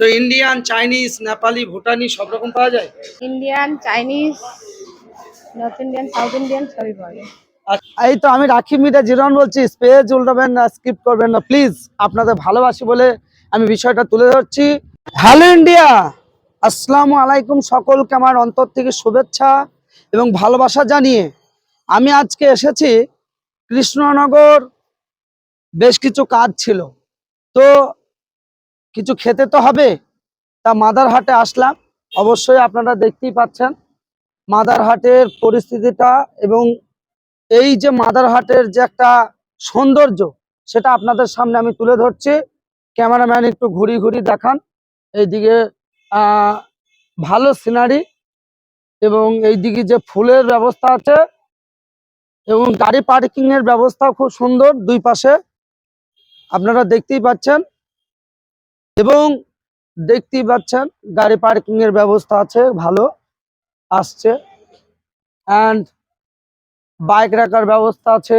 তো Indian Chinese Nepali ভুটানি সব রকম পাওয়া যায়? Indian Chinese north Indian south Indian সবই পাওয়া যায়। এই তো আমি রাখি মিডিয়া জিরন বলছি স্পেস উল্টাবেন না স্কিপ করবেন না প্লিজ আপনাদের ভালোবাসি বলে আমি বিষয়টা তুলে ধরছি। হ্যালো ইন্ডিয়া আসসালামু আলাইকুম সকলকে আমার অন্তর থেকে শুভেচ্ছা এবং ভালোবাসা জানিয়ে। আমি আজকে এসেছি কৃষ্ণনগর বেশ কিছু কাজ ছিল। তো কিছু খেতে তো হবে? তা মাদারহাটে আসলাম। অবশ্যই আপনারা দেখতেই পাচ্ছেন মাদার মাদারহাটের পরিস্থিতিটা এবং এই যে মাদার মাদারহাটের যে একটা সৌন্দর্য, সেটা আপনাদের সামনে আমি তুলে ধরছি। ক্যামেরাম্যান একটু ঘুরি ঘুরি দেখান। এইদিকে ভালো সিনারি এবং এইদিকে যে ফুলের ব্যবস্থা আছে এবং গাড়ি পার্কিং এর ব্যবস্থা খুব সুন্দর দুই পাশে। আপনারা দেখতেই পাচ্ছেন এবং দেখতেই পাচ্ছেন গাড়ি পার্কিং এর ব্যবস্থা আছে, ভালো, আসছে। অ্যান্ড বাইক রাখার ব্যবস্থা আছে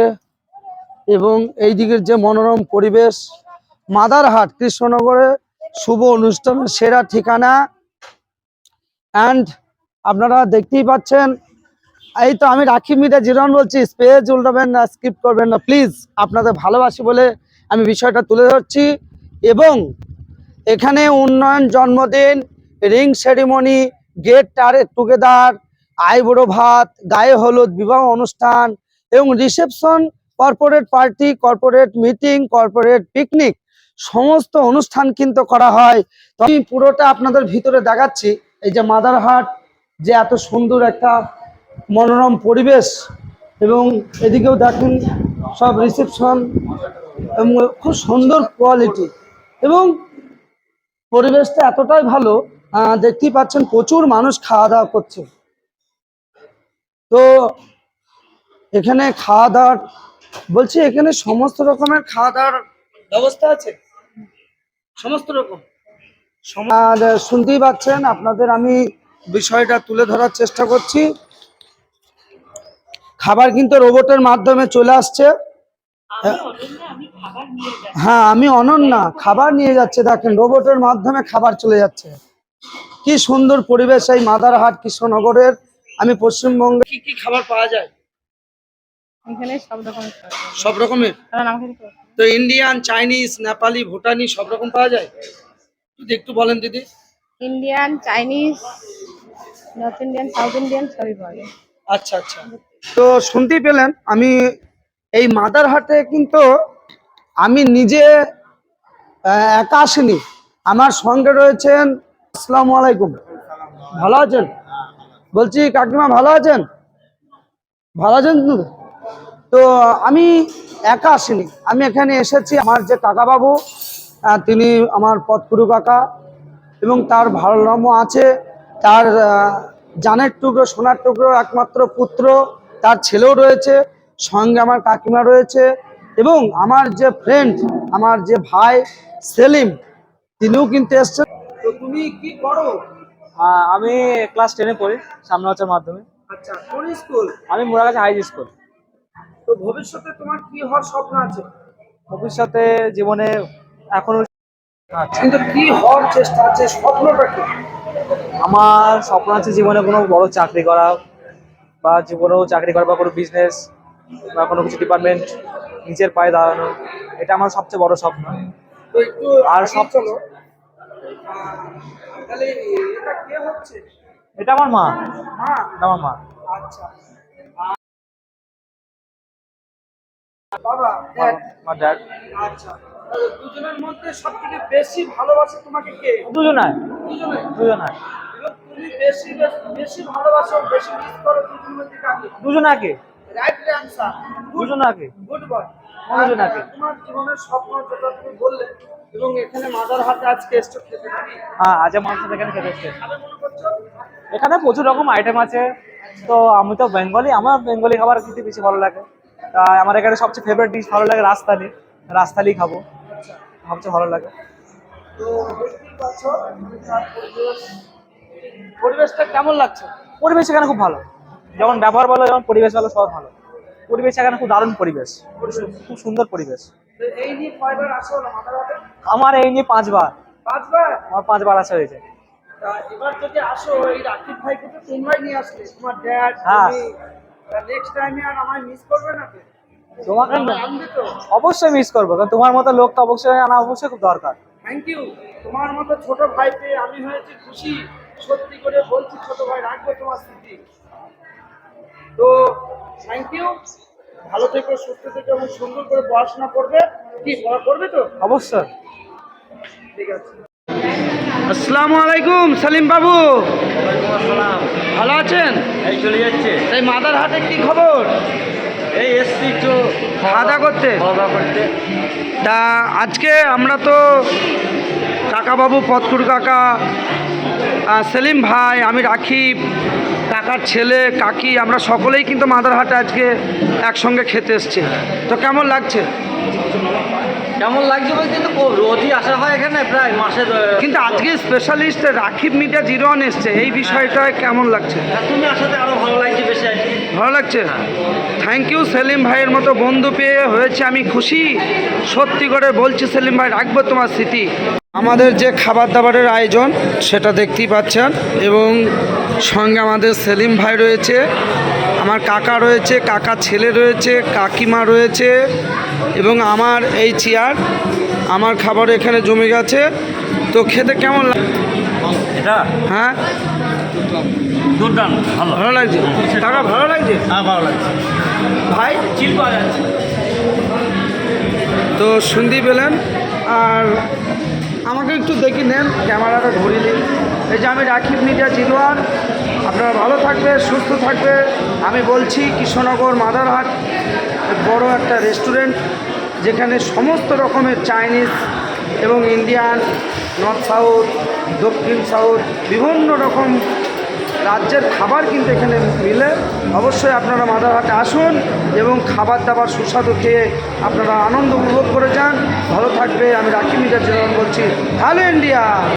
এবং এই দিকের যে মনোরম পরিবেশ, মাদারহাট, কৃষ্ণনগরে শুভ অনুষ্ঠানের সেরা ঠিকানা। অ্যান্ড আপনারা দেখতেই পাচ্ছেন, এই তো আমি রাখি মিডিয়া জিরন বলছি স্পেস উল্টাবেন না স্কিপ করবেন না। প্লিজ আপনাদের ভালোবাসি বলে আমি বিষয়টা তুলে ধরছি। এবং এখানে উন্নয়ন জন্মদিন রিং সেরিমনি গেট টারে টুগেদার আইবুড়ো ভাত, গায়ে হলুদ বিবাহ অনুষ্ঠান এবং reception corporate party corporate meeting corporate picnic সমস্ত অনুষ্ঠান কিন্তু করা হয়। তো আমি পুরোটা আপনাদের ভিতরে দেখাচ্ছি। এই যে মাদারহাট, যে এত সুন্দর একটা মনোরম পরিবেশ এবং এদিকেও দেখুন সব রিসেপশন এবং খুব সুন্দর কোয়ালিটি এবং পরিবেশটা এতটাই ভালো দেখতেই পাচ্ছেন প্রচুর মানুষ খাওয়া দাওয়া করছে। তো এখানে খাওয়া দাওয়ার বলছি এখানে সমস্ত রকমের খাওয়া দাওয়ার ব্যবস্থা আছে? সমস্ত রকম? শুনতেই পাচ্ছেন, আপনাদের আমি বিষয়টা তুলে ধরার চেষ্টা করছি। খাবার কিন্তু রোবটের মাধ্যমে চলে আসছে। হ্যাঁ। আমি অনন্যা খাবার নিয়ে যাচ্ছে দেখেন রোবটের মাধ্যমে খাবার চলে যাচ্ছে। কি সুন্দর পরিবেশ এই মাদারহাট কৃষ্ণনগরের। আমি পশ্চিমবঙ্গে কি কি খাবার পাওয়া যায়? এখানে সব রকমের সব রকমের? তো ইন্ডিয়ান চাইনিজ নেপালি ভুটানি সব রকম পাওয়া যায়? যদি একটু বলেন দিদি। Indian Chinese north Indian south Indian সবই পাওয়া যায়। আচ্ছা আচ্ছা। তো শুনতেই পেলেন আমি এই মাদারহাটে কিন্তু আমি নিজে একা আসিনি। আমার সঙ্গে রয়েছেন আসসালামু আলাইকুম। ভালো আছেন? বলছি কাকিমা ভালো আছেন? ভালো আছেন তো? আমি একা আসিনি। আমি এখানে এসেছি আমার যে কাকাবাবু আহ, তিনি আমার পথগুরু কাকা এবং তার ভারসাম্য আছে। তার জানের টুকরো সোনার টুকরো একমাত্র পুত্র তার ছেলেও রয়েছে। সঙ্গে আমার কাকিমা রয়েছে এবং আমার যে ফ্রেন্ড আমার যে ভাই সেলিম তিনিও কিন্তু এসছেন। তো তুমি কি করো? আমি ক্লাস টেনে পড়ি সামনে বছর মাধ্যমে আচ্ছা কোন স্কুল আমি মোড়াগাছা হাই স্কুল তো ভবিষ্যতে তোমার কি হওয়ার স্বপ্ন আছে? ভবিষ্যতে জীবনে এখনও কিন্তু কি হওয়ার চেষ্টা আছে স্বপ্নটা কি? আমার স্বপ্ন আছে জীবনে কোনো বড় চাকরি করা বা জীবনেও চাকরি করা বা কোনো বিজনেস বা কোনো কিছু ডিপার্টমেন্ট নিজের পায়ে দাঁড়ানো এটা আমার সবচেয়ে বড় স্বপ্ন। আর সব- চলো। এটা আমার মা। আমার মা। আচ্ছা। বাবা আমার ড্যাড আচ্ছা। দুজনের মধ্যে সব থেকে বেশি ভালোবাসে তোমাকে কে? দুজনায় দুজনে দুজনায় তুমি বেশি বেশি ভালোবাসো বেশি মিস করো দুজনের মধ্যে কাকে দুজনাকে। রাইট অ্যান্সার দুজনাকে গুড বয় দুজনাকে। তোমার জীবনের স্বপ্ন যেটা তুমি বললে এবং এখানে মাদার হাটে আজকে এসছো খেতে হ্যাঁ আজ এখানে খেতে এসছে। এখানে প্রচুর রকম আইটেম আছে। তো আমি তো বেঙ্গলি আমার বেঙ্গলি খাবার খেতে বেশি ভালো লাগে। তাই আমার এখানে সবচেয়ে ফেভারিট ডিশ ভালো লাগে রাজস্থালি রাজস্থালি খাব। সবচেয়ে ভালো লাগে। তো পরিবেশটা কেমন লাগছে? পরিবেশ এখানে খুব ভালো। যেমন ব্যবহার ভালো যেমন পরিবেশ ভালো সব ভালো। পরিবেশ এখানে খুব দারুণ পরিবেশ। খুব সুন্দর পরিবেশ। আমার এই নিয়ে পাঁচবার। পাঁচবার? আমার পাঁচবার আসা হয়েছে। এবার যদি আসো এই রাকিব ভাইকে তো তোমরাই নিয়ে আসলে। তোমার ড্যাড হ্যাঁ। নেক্সট টাইমে আর আমায় মিস করবে না তোমাকে আমায় আনবে তো? অবশ্যই মিস করব কারণ তোমার মতো লোক তো অবশ্যই আনা অবশ্যই খুব দরকার। থ্যাংক ইউ তোমার মতো ছোট ভাই পেয়ে আমি হয়েছি খুশি। সত্যি করে বলছি ছোট ভাই রাখব তোমার স্মৃতি। তো থ্যাংক ইউ ভালো থেকো সুস্থ থেকো এবং সুন্দর করে পড়াশোনা করবে। কি পড়া করবে তো? অবশ্যই। ঠিক আছে। আসসালামু আলাইকুম সালিম বাবু। ভালো আছেন? এই চলে যাচ্ছে। এই মাদার হাটের কি খবর? এই এসছি একটু খাওয়া দাওয়া করতে? খাওয়া দাওয়া করতে। তা আজকে আমরা তো কাকাবাবু পতকুর কাকা সেলিম ভাই আমি রাখিব কাকার ছেলে কাকি আমরা সকলেই কিন্তু মাদারহাটে আজকে একসঙ্গে খেতে এসছি। তো কেমন লাগছে? কেমন লাগছে বলতে তো রোজই আসা হয় এখানে প্রায় মাসে কিন্তু আজকে স্পেশালিস্ট রাখিব মিডিয়া জিরো ওয়ান এসছে এই বিষয়টায় কেমন লাগছে? তুমি আসাতে আরও ভালো লাগছে বেশি ভালো লাগছে? থ্যাংক ইউ সেলিম ভাইয়ের মতো বন্ধু পেয়ে হয়েছে আমি খুশি। সত্যি করে বলছি সেলিম ভাই রাখব তোমার স্মৃতি আমাদের যে খাবার দাবারের আয়োজন সেটা দেখতেই পাচ্ছেন এবং সঙ্গে আমাদের সেলিম ভাই রয়েছে আমার কাকা রয়েছে কাকা ছেলে রয়েছে কাকিমা রয়েছে এবং আমার এই চেয়ার আমার খাবার এখানে জমে গেছে। তো খেতে কেমন লাগ এটা? হ্যাঁ? ভালো। ভালো লাগছে? কাকা ভালো লাগছে? হ্যাঁ ভালো লাগছে। ভাই? চিল পাওয়া যাচ্ছে। তো শুনতেই পেলেন আর আমাকে একটু দেখি নেন, ক্যামেরাটা ঘুরিয়ে নিন এই যে আমি রাখিব মিডিয়া জিলোয়ার আপনারা ভালো থাকবে সুস্থ থাকবে আমি বলছি, কৃষ্ণনগর মাদারহাট বড় একটা রেস্টুরেন্ট, যেখানে সমস্ত রকমের চাইনিজ এবং ইন্ডিয়ান, নর্থ সাউথ, দক্ষিণ সাউথ, বিভিন্ন রকম রাজ্যের খাবার কিন্তু এখানে মিলে। অবশ্যই আপনারা মাদারহাটে আসুন এবং খাবার দাবার সুস্বাদু খেয়ে আপনারা আনন্দ উপভোগ করে যান। ভালো থাকবে, আমি রাখি মিটার বলছি। Hello, India!